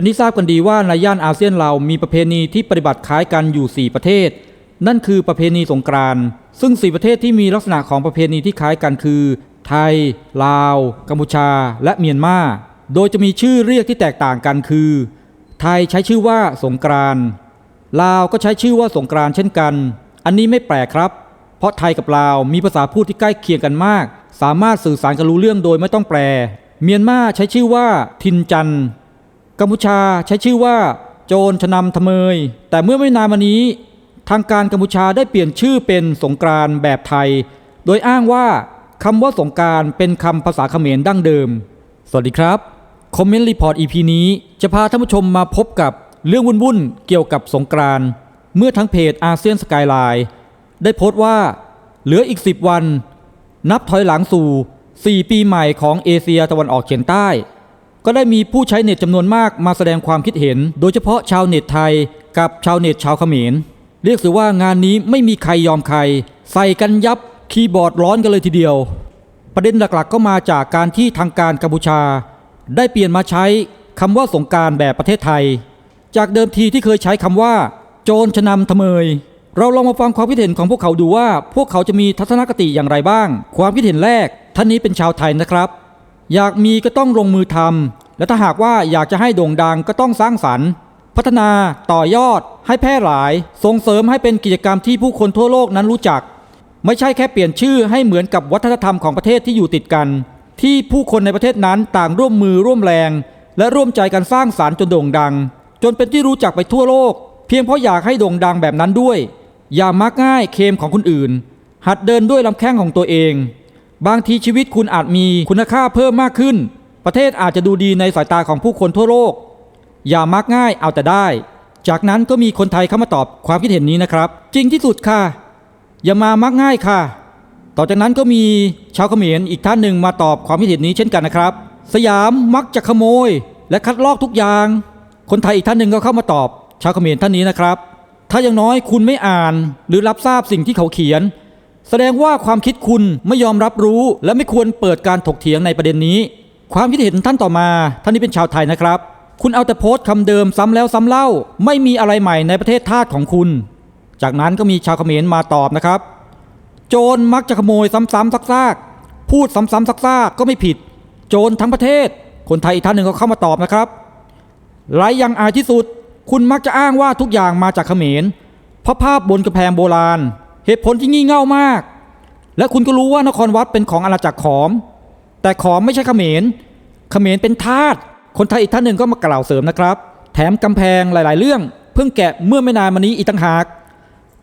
เป็นที่ทราบกันดีว่าในย่านอาเซียนเรามีประเพณีที่ปฏิบัติคล้ายกันอยู่ 4 ประเทศ นั่นคือประเพณีสงกรานต์ซึ่ง 4 ประเทศที่มีลักษณะของประเพณีที่คล้ายกันคือ ไทย ลาว กัมพูชา และเมียนมา โดยจะมีชื่อเรียกที่แตกต่างกันคือ ไทยใช้ชื่อว่าสงกรานต์ลาวก็ใช้ชื่อว่าสงกรานต์เช่นกัน อันนี้ไม่แปลกครับ เพราะไทยกับลาวมีภาษาพูดที่ใกล้เคียงกันมาก สามารถสื่อสารกันรู้เรื่องโดยไม่ต้องแปล เมียนมาใช้ชื่อว่าทินจัน กัมพูชาใช้ชื่อว่า โจรชนำทเมย แต่เมื่อไม่นานมานี้ ทางการกัมพูชาได้เปลี่ยนชื่อเป็นสงกรานแบบไทย โดยอ้างว่าคำว่าสงการเป็นคำภาษาเขมรดั้งเดิม สวัสดีครับ คอมเมนต์รีพอร์ต EP นี้ จะพาท่านผู้ชมมาพบกับเรื่องวุ่นๆเกี่ยวกับสงกรานเมื่อทั้งเพจอาเซียนสกายไลน์ได้โพสต์ว่า เหลืออีก 10 วัน นับถอยหลังสู่ 4 ปีใหม่ของเอเชียตะวันออกเฉียงใต้ ก็ได้มีผู้ใช้เน็ตจำนวนมากมาแสดงความคิดเห็น โดยเฉพาะชาวเน็ตไทยกับชาวเน็ตชาวเขมร เรียกสียว่างานนี้ไม่มีใครยอมใคร ใส่กันยับคีย์บอร์ดร้อนกันเลยทีเดียว ประเด็นหลักๆ ก็มาจากการที่ทางการกัมพูชา ได้เปลี่ยนมาใช้คำว่าสงการแบบประเทศไทย จากเดิมทีที่เคยใช้คำว่า โจรชนำทะเมย เราลองมาฟังความคิดเห็นของพวกเขาดูว่า พวกเขาจะมีทัศนคติอย่างไรบ้าง ความคิดเห็นแรกท่านนี้เป็นชาวไทยนะครับ อยากมีก็ต้องลงมือทำและถ้าหากว่าอยากจะให้โด่งดังก็ต้องสร้างสรรค์ พัฒนาต่อยอด ให้แพร่หลาย ส่งเสริมให้เป็นกิจกรรมที่ผู้คนทั่วโลกนั้นรู้จัก ไม่ใช่แค่เปลี่ยนชื่อให้เหมือนกับวัฒนธรรมของประเทศที่อยู่ติดกัน ที่ผู้คนในประเทศนั้นต่างร่วมมือร่วมแรง และร่วมใจกันสร้างสารรค์จนโด่งดัง จนเป็นที่รู้จักไปทั่วโลก เพียงเพราะอยากให้โด่งดังแบบนั้นด้วย อย่ามักง่ายเคมของคนอื่น หัดเดินด้วยลำแข้งของตัวเอง บางทีชีวิตคุณอาจมีคุณค่าเพิ่มมากขึ้น ประเทศอาจจะดูดีในสายตาของผู้คนทั่วโลก อย่ามักง่ายเอาแต่ได้ จากนั้นก็มีคนไทยเข้ามาตอบความคิดเห็นนี้นะครับ จริงที่สุดค่ะ อย่ามามักง่ายค่ะ ต่อจากนั้นก็มีชาวเขมรอีกท่านหนึ่งมาตอบความคิดเห็นนี้เช่นกันนะครับ สยามมักจะขโมย และคัดลอกทุกอย่าง คนไทยอีกท่านหนึ่งก็เข้ามาตอบ ชาวเขมรท่านนี้นะครับ ถ้าย่างน้อยคุณไม่อ่านหรือรับทราบสิ่งที่เขาเขียน แสดงว่าความคิดคุณไม่ยอมรับรู้ และไม่ควรเปิดการถกเถียงในประเด็นนี้ ความคิดเห็นท่านต่อมา ท่านนี้เป็นชาวไทยนะครับ คุณเอาแต่โพสต์คำเดิมซ้ำแล้วซ้ำเล่า ไม่มีอะไรใหม่ในประเทศทาสของคุณ จากนั้นก็มีชาวเขมรมาตอบนะครับ โจรมักจะขโมยซ้ำๆซากๆพูดซ้ำๆซากๆก็ไม่ผิด โจรทั้งประเทศ คนไทยอีกท่านหนึ่งก็เข้ามาตอบนะครับไรยังอายที่สุด คุณมักจะอ้างว่าทุกอย่างมาจากเขมรเพราะภาพบนกระแพงโบราณ เหตุผลที่งี่เง่ามาก และคุณก็รู้ว่านครวัดเป็นของอาณาจักรขอม แต่ขอมไม่ใช่เขมร เขมรเป็นทาส คนไทยอีกท่านหนึ่งก็มากล่าวเสริมนะครับ แถมกำแพงหลาย ๆ เรื่องเพิ่งแกะเมื่อไม่นานมานี้อีกต่างหาก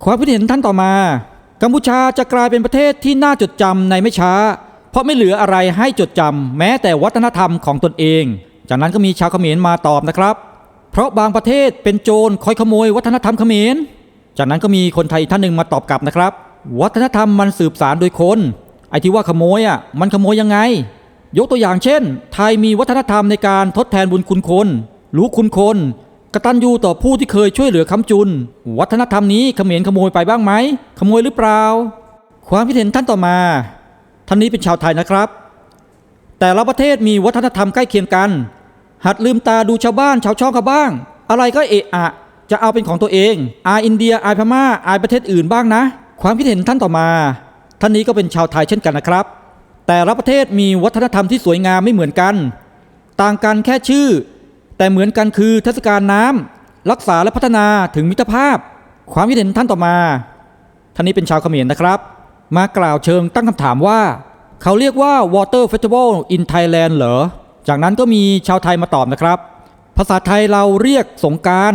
ความคิดเห็นท่านต่อมา กัมพูชาจะกลายเป็นประเทศที่น่าจดจำในไม่ช้า เพราะไม่เหลืออะไรให้จดจำแม้แต่วัฒนธรรมของตนเอง จากนั้นก็มีชาวเขมรมาตอบนะครับ เพราะบางประเทศเป็นโจรคอยขโมยวัฒนธรรมเขมร จากนั้นก็มีคนไทยอีกท่านหนึ่งมาตอบกลับนะครับ วัฒนธรรมมันสืบสารโดยคน ไอ้ที่ว่าขโมยอะมันขโมยยังไง ยกตัวอย่างเช่น ไทยมีวัฒนธรรมในการทดแทนบุญคุณคน รู้คุณคนกตัญญูต่อผู้ที่เคยช่วยเหลือคำจุน วัฒนธรรมนี้เขมรขโมยไปบ้างไหมขโมยหรือเปล่า ความคิดเห็นท่านต่อมา ท่านนี้เป็นชาวไทยนะครับ แต่ละประเทศมีวัฒนธรรมใกล้เคียงกัน หัดลืมตาดูชาวบ้านชาวช่องเขาบ้าง อะไรก็เอะอะ จะเอาเป็นของตัวเองอายอินเดียอายพม่าอายประเทศอื่นบ้างนะ ความคิดเห็นท่านต่อมา ท่านนี้ก็เป็นชาวไทยเช่นกันนะครับ แต่ละประเทศมีวัฒนธรรมที่สวยงามไม่เหมือนกัน ต่างกันแค่ชื่อ แต่เหมือนกันคือเทศกาลน้ำรักษาและพัฒนาถึงมิตรภาพ ความคิดเห็นท่านต่อมา ท่านนี้เป็นชาวเขมรนะครับ มากล่าวเชิงตั้งคำถามว่า เขาเรียกว่า Water Festival in Thailand เหรอจากนั้นก็มีชาวไทยมาตอบนะครับ ภาษาไทยเราเรียกสงการ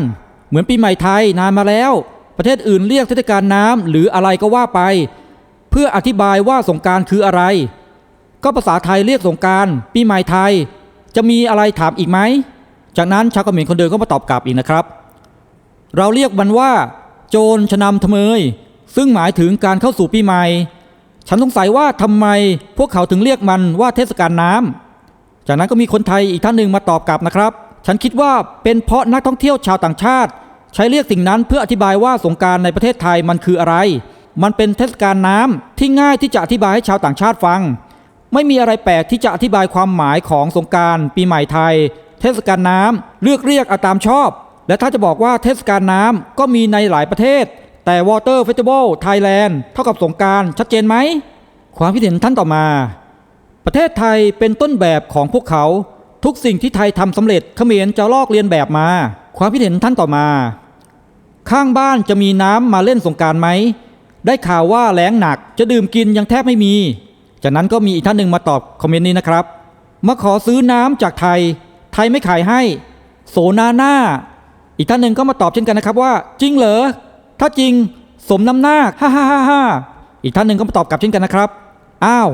เหมือนปีใหม่ไทยนานมาแล้ว ประเทศอื่นเรียกเทศกาลน้ำหรืออะไรก็ว่าไป เพื่ออธิบายว่าสงการคืออะไร ก็ภาษาไทยเรียกสงการปีใหม่ไทย จะมีอะไรถามอีกไหมจากนั้นชาวเขมรคนเดิมก็มาตอบกลับอีกนะครับ เราเรียกมันว่า โจรชนำทเมย ซึ่งหมายถึงการเข้าสู่ปีใหม่ ฉันสงสัยว่าทำไมพวกเขาถึงเรียกมันว่าเทศกาลน้ำจากนั้นก็มีคนไทยอีกท่านหนึ่งมาตอบกลับนะครับ ฉันคิดว่าเป็นเพราะนักท่องเที่ยวชาวต่างชาติ ใช้เรียกสิ่งนั้นเพื่ออธิบายว่าสงการในประเทศไทยมันคืออะไร มันเป็นเทศกาลน้ำที่ง่ายที่จะอธิบายให้ชาวต่างชาติฟัง ไม่มีอะไรแปลกที่จะอธิบายความหมายของสงการปีใหม่ไทย เทศกาลน้ำเลือกเรียกเอาตามชอบ และถ้าจะบอกว่าเทศกาลน้ำก็มีในหลายประเทศ แต่ Water Festival Thailand เท่ากับสงการชัดเจนไหมความคิดเห็นท่านต่อมา ประเทศไทยเป็นต้นแบบของพวกเขา ทุกสิ่งที่ไทยทำสำเร็จเขมรจะลอกเลียนแบบมา ความคิดเห็นท่านต่อมา ข้างบ้านจะมีน้ำมาเล่นสงการไหม ได้ข่าวว่าแล้งหนักจะดื่มกินยังแทบไม่มี จากนั้นก็มีอีกท่านหนึ่งมาตอบคอมเมนต์นี้นะครับ มาขอซื้อน้ำจากไทย ไทยไม่ขายให้ โสนาหน้า อีกท่านหนึ่งก็มาตอบเช่นกันนะครับว่า จริงเหรอ ถ้าจริง สมน้ำหน้าฮ่าฮ่าฮ่าฮ่าอีกท่านหนึ่งก็มาตอบกลับเช่นกันนะครับ อ้าว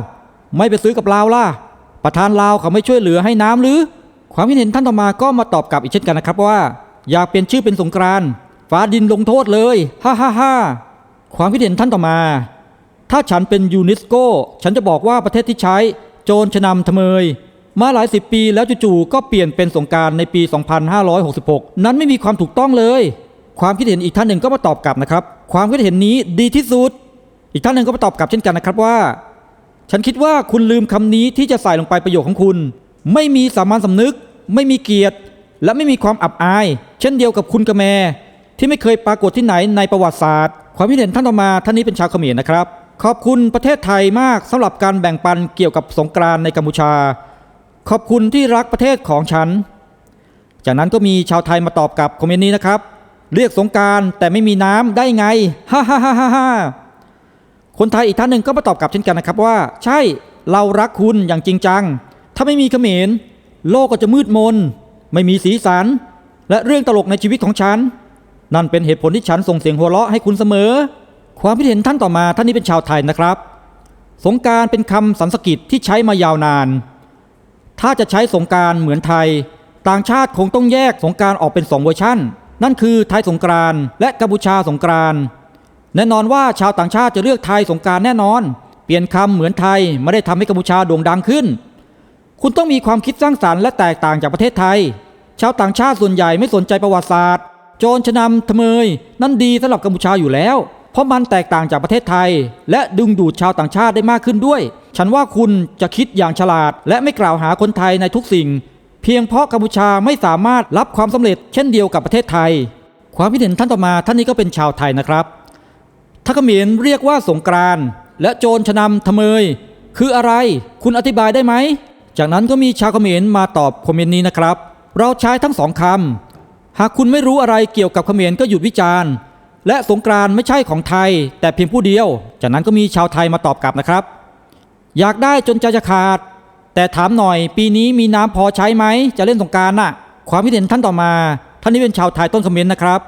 ไม่ไปซื้อกับลาวล่ะ ประธานลาวเขาไม่ช่วยเหลือให้น้ำหรือ ความคิดเห็นท่านต่อมาก็มาตอบกลับอีกเช่นกันนะครับว่า อยากเปลี่ยนชื่อเป็นสงกรานต์ ฟ้าดินลงโทษเลย ฮ่าฮ่าฮ่าความคิดเห็นท่านต่อมา ถ้าฉันเป็นยูเนสโก ฉันจะบอกว่าประเทศที่ใช้ โจรชนำทะเมย มาหลายสิบปีแล้วจู่ๆก็เปลี่ยนเป็นสงการในปี 2566 นั้นไม่มีความถูกต้องเลย ความคิดเห็นอีกท่านหนึ่งก็มาตอบกลับนะครับ ความคิดเห็นนี้ดีที่สุด อีกท่านหนึ่งก็มาตอบกลับเช่นกันนะครับว่า ฉันคิดว่าคุณลืมคำนี้ที่จะใส่ลงไปประโยคของคุณ ไม่มีสามัญสำนึก ไม่มีเกียรติ และไม่มีความอับอาย เช่นเดียวกับคุณกระแม ที่ไม่เคยปรากฏที่ไหนในประวัติศาสตร์ ความคิดเห็นท่านต่อมาท่านนี้เป็นชาวเขมรนะครับ ขอบคุณประเทศไทยมากสำหรับการแบ่งปันเกี่ยวกับสงกรานในกัมพูชา ขอบคุณที่รักประเทศของฉัน จากนั้นก็มีชาวไทยมาตอบกับคอมเมนต์นี้นะครับ เรียกสงการแต่ไม่มีน้ำได้ไงฮ่าฮ่าฮ่าฮ่าฮ่าคนไทยอีกท่านหนึ่งก็มาตอบกลับเช่นกันนะครับว่า ใช่เรารักคุณอย่างจริงจัง ถ้าไม่มีเขมร โลกก็จะมืดมน ไม่มีสีสัน และเรื่องตลกในชีวิตของฉัน นั่นเป็นเหตุผลที่ฉันส่งเสียงหัวเราะให้คุณเสมอ ความคิดเห็นท่านต่อมาท่านนี้เป็นชาวไทยนะครับ สงการเป็นคำสันสกฤตที่ใช้มายาวนาน ถ้าจะใช้สงการเหมือนไทย ต่างชาติคงต้องแยกสงการออกเป็นสองเวอร์ชันนั่นคือไทยสงกรานและกัมพูชาสงกรานแน่นอนว่าชาวต่างชาติจะเลือกไทยสงการแน่นอน เปลี่ยนคำเหมือนไทยไม่ได้ทำให้กัมพูชาโด่งดังขึ้น คุณต้องมีความคิดสร้างสรรค์และแตกต่างจากประเทศไทย ชาวต่างชาติส่วนใหญ่ไม่สนใจประวัติศาสตร์ โจรชนำทะเมยนั่นดีสำหรับกัมพูชาอยู่แล้ว เพราะมันแตกต่างจากประเทศไทย และดึงดูดชาวต่างชาติได้มากขึ้นด้วย ฉันว่าคุณจะคิดอย่างฉลาด และไม่กล่าวหาคนไทยในทุกสิ่ง เพียงเพราะกัมพูชาไม่สามารถรับความสำเร็จเช่นเดียวกับประเทศไทย ความคิดเห็นท่านต่อมาท่านนี้ก็เป็นชาวไทยนะครับถ้าเขมรเรียกว่าสงกรานและโจรชนำทะเมยคืออะไร คุณอธิบายได้ไหม จากนั้นก็มีชาวเขมรมาตอบคอมเมนต์นี้นะครับ เราใช้ทั้งสองคำ หากคุณไม่รู้อะไรเกี่ยวกับเขมรก็หยุดวิจารณ์ และสงกรานไม่ใช่ของไทย แต่เพียงผู้เดียว จากนั้นก็มีชาวไทยมาตอบกลับนะครับ อยากได้จนใจจะขาด แต่ถามหน่อยปีนี้มีน้ำพอใช้ไหมจะเล่นสงกรารน่ะ ความคิดเห็นท่านต่อมาท่านนี้เป็นชาวไทยต้นคอมเมนต์นะครับ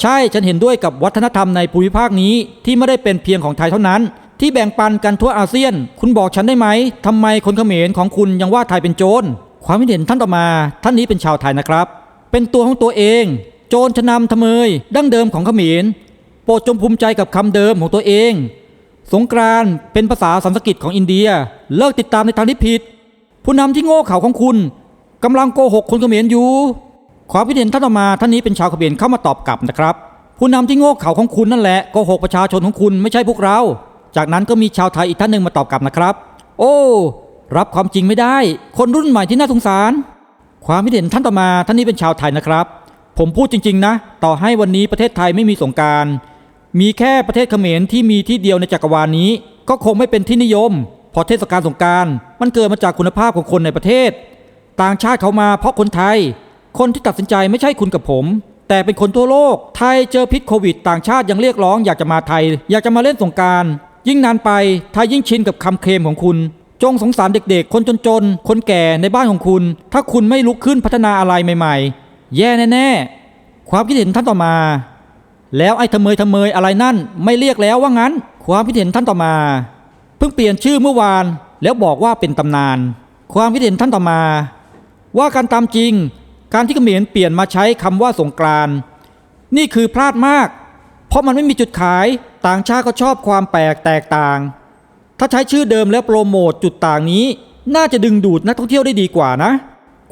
ใช่ฉันเห็นด้วยกับวัฒนธรรมในภูมิภาคนี้ที่ไม่ได้เป็นเพียงของไทยเท่านั้น ที่แบ่งปันกันทั่วอาเซียน คุณบอกฉันได้ไหมทำไมคนเขมรของคุณยังว่าไทยเป็นโจรความคิดเห็นท่านต่อมา ท่านนี้เป็นชาวไทยนะครับ เป็นตัวของตัวเอง โจรชนำทเมยดั้งเดิมของขมรโปรดจงภูมิใจกับคำเดิมของตัวเอง สงกรานเป็นภาษาสันสกฤตของอินเดีย เลิกติดตามในทางที่ผิด ผู้นำที่โง่เขลาของคุณกำลังโกหกคนขมรอยู่ความคิดเห็นท่านต่อมาท่านนี้เป็นชาวขมรเข้ามาตอบกลับนะครับ ผู้นำที่โง่เขลาของคุณนั่นแหละโกหกประชาชนของคุณไม่ใช่พวกเรา จากนั้นก็มีชาวไทยอีกท่านหนึ่งมาตอบกลับนะครับ โอ้ รับความจริงไม่ได้ คนรุ่นใหม่ที่น่าสงสาร ความคิดเห็นท่านต่อมาท่านนี้เป็นชาวไทยนะครับ ผมพูดจริง ๆ นะ ต่อให้วันนี้ประเทศไทยไม่มีสงการ มีแค่ประเทศเขมรที่มีที่เดียวในจักรวาลนี้ ก็คงไม่เป็นที่นิยมเพราะเทศกาลสงการมันเกิดมาจากคุณภาพของคนในประเทศ ต่างชาติเขามาเพราะคนไทย คนที่ตัดสินใจไม่ใช่คุณกับผม แต่เป็นคนทั่วโลก ไทยเจอพิษโควิด ต่างชาติยังเรียกร้องอยากจะมาไทย อยากจะมาเล่นสงการ ยิ่งนานไปไทยยิ่งชินกับคำเคลมของคุณ จงสงสารเด็กๆ คนจนๆ คนแก่ในบ้านของคุณ ถ้าคุณไม่ลุกขึ้นพัฒนาอะไรใหม่ๆ แย่แน่ๆ ความคิดเห็นท่านต่อมา แล้วไอ้ทะเมยทะเมยอะไรนั่นไม่เรียกแล้วว่างั้น ความคิดเห็นท่านต่อมา เพิ่งเปลี่ยนชื่อเมื่อวาน แล้วบอกว่าเป็นตำนาน ความคิดเห็นท่านต่อมา ว่าการตามจริง การที่เขมรเปลี่ยนมาใช้คำว่าสงกรานนี่คือพลาดมาก เพราะมันไม่มีจุดขาย ต่างชาติก็ชอบความแปลกแตกต่าง ถ้าใช้ชื่อเดิมแล้วโปรโมทจุดต่างนี้ น่าจะดึงดูดนักท่องเที่ยวได้ดีกว่านะ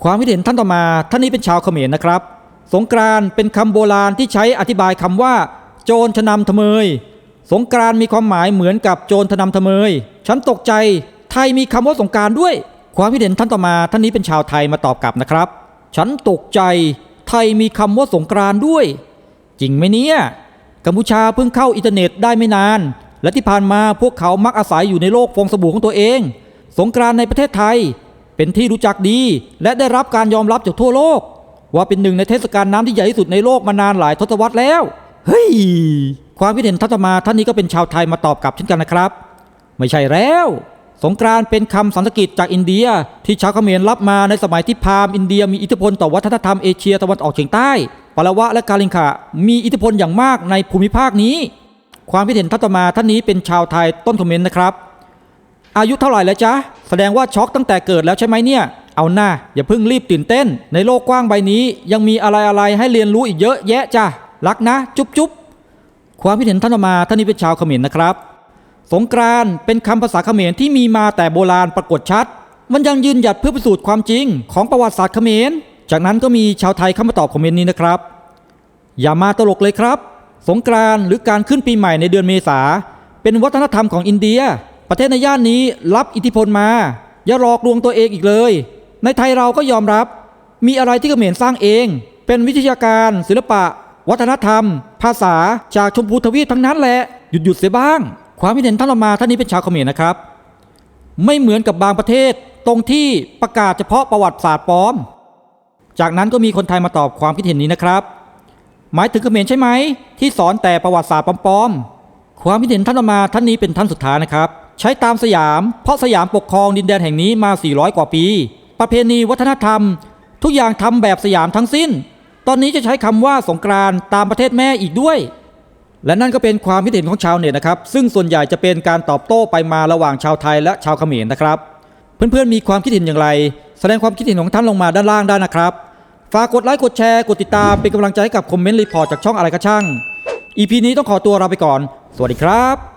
ความคิดเห็นท่านต่อมาท่านนี้เป็นชาวเขมรนะครับ สงกรานเป็นคำโบราณที่ใช้อธิบายคำว่า โจรชนำทะเมย สงกรานมีความหมายเหมือนกับโจรทนำทะเมย ฉันตกใจ ไทยมีคำว่าสงกรารด้วย ความคิดเห็นท่านต่อมาท่านนี้เป็นชาวไทยมาตอบกลับนะครับ ฉันตกใจ ไทยมีคำว่าสงกรานด้วย จริงไหมเนี่ยกัมพูชาเพิ่งเข้าอินเทอร์เน็ตได้ไม่นาน และที่ผ่านมาพวกเขามักอาศัยอยู่ในโลกฟองสบู่ของตัวเอง สงกรานในประเทศไทย เป็นที่รู้จักดี และได้รับการยอมรับจากทั่วโลก ว่าเป็นหนึ่งในเทศกาลน้ำที่ใหญ่ที่สุดในโลกมานานหลายทศวรรษแล้ว เฮ้ย ความคิดเห็นทัตมาท่านนี้ก็เป็นชาวไทยมาตอบกลับเช่นกันนะครับ ไม่ใช่แล้ว สงกรานเป็นคำสันสกฤตจากอินเดียที่ชาวเขมรรับมาในสมัยที่พราหมณ์อินเดียมีอิทธิพลต่อวัฒนธรรมเอเชียตะวันออกเฉียงใต้ปาละวะและกาลิงขะมีอิทธิพลอย่างมากในภูมิภาคนี้ ความคิดเห็นทัตมาท่านนี้เป็นชาวไทยต้นคอมเมนต์นะครับ อายุเท่าไหร่แล้วจ๊ะ แสดงว่าช็อกตั้งแต่เกิดแล้วใช่ไหมเนี่ย เอาหน้าอย่าเพิ่งรีบตื่นเต้น ในโลกกว้างใบนี้ยังมีอะไรอะไรให้เรียนรู้อีกเยอะแยะจ้ะรักนะ จุ๊บจุ๊บความคิดเห็นท่านมาท่านนี้เป็นชาวเขมรนะครับ สงกรานเป็นคำภาษาเขมรที่มีมาแต่โบราณปรากฏชัด มันยังยืนหยัดเพื่อพิสูจน์ความจริงของประวัติศาสตร์เขมร จากนั้นก็มีชาวไทยเข้ามาตอบคอมเมนต์นี้นะครับ อย่ามาตลกเลยครับ สงกรานต์หรือการขึ้นปีใหม่ในเดือนเมษา เป็นวัฒนธรรมของอินเดีย ประเทศในย่านนี้รับอิทธิพลมา อย่าหลอกลวงตัวเองอีกเลย ในไทยเราก็ยอมรับ มีอะไรที่เขมรสร้างเอง เป็นวิทยาการ ศิลปะ วัฒนธรรม ภาษาจากชมพูทวีปทั้งนั้นแหละหยุดหยุดเสียบ้าง ความคิดเห็นท่านออกมาท่านนี้เป็นชาวเขมรนะครับ ไม่เหมือนกับบางประเทศตรงที่ประกาศเฉพาะประวัติศาสตร์ปลอม จากนั้นก็มีคนไทยมาตอบความคิดเห็นนี้นะครับ หมายถึงเขมรใช่ไหม ที่สอนแต่ประวัติศาสตร์ปลอมๆ ความคิดเห็นท่านออกมาท่านนี้เป็นท่านสุดท้ายนะครับ ใช้ตามสยาม เพราะสยามปกครองดินแดนแห่งนี้มา 400 กว่าปี ประเพณีวัฒนธรรม ทุกอย่างทำแบบสยามทั้งสิ้น ตอนนี้จะใช้คำว่าสงกรานต์ตามประเทศแม่อีกด้วย และนั่นก็เป็นความคิดเห็นของชาวเน็ตนะครับ ซึ่งส่วนใหญ่จะเป็นการตอบโต้ไปมาระหว่างชาวไทยและชาวเขมรนะครับ เพื่อนๆมีความคิดเห็นอย่างไร แสดงความคิดเห็นของท่านลงมาด้านล่างได้นะครับ ฝากกดไลค์กดแชร์กดติดตามเป็นกำลังใจให้กับคอมเมนต์รีพอร์ตจากช่องอะไรก็ช่าง EP นี้ต้องขอตัวลาไปก่อน สวัสดีครับ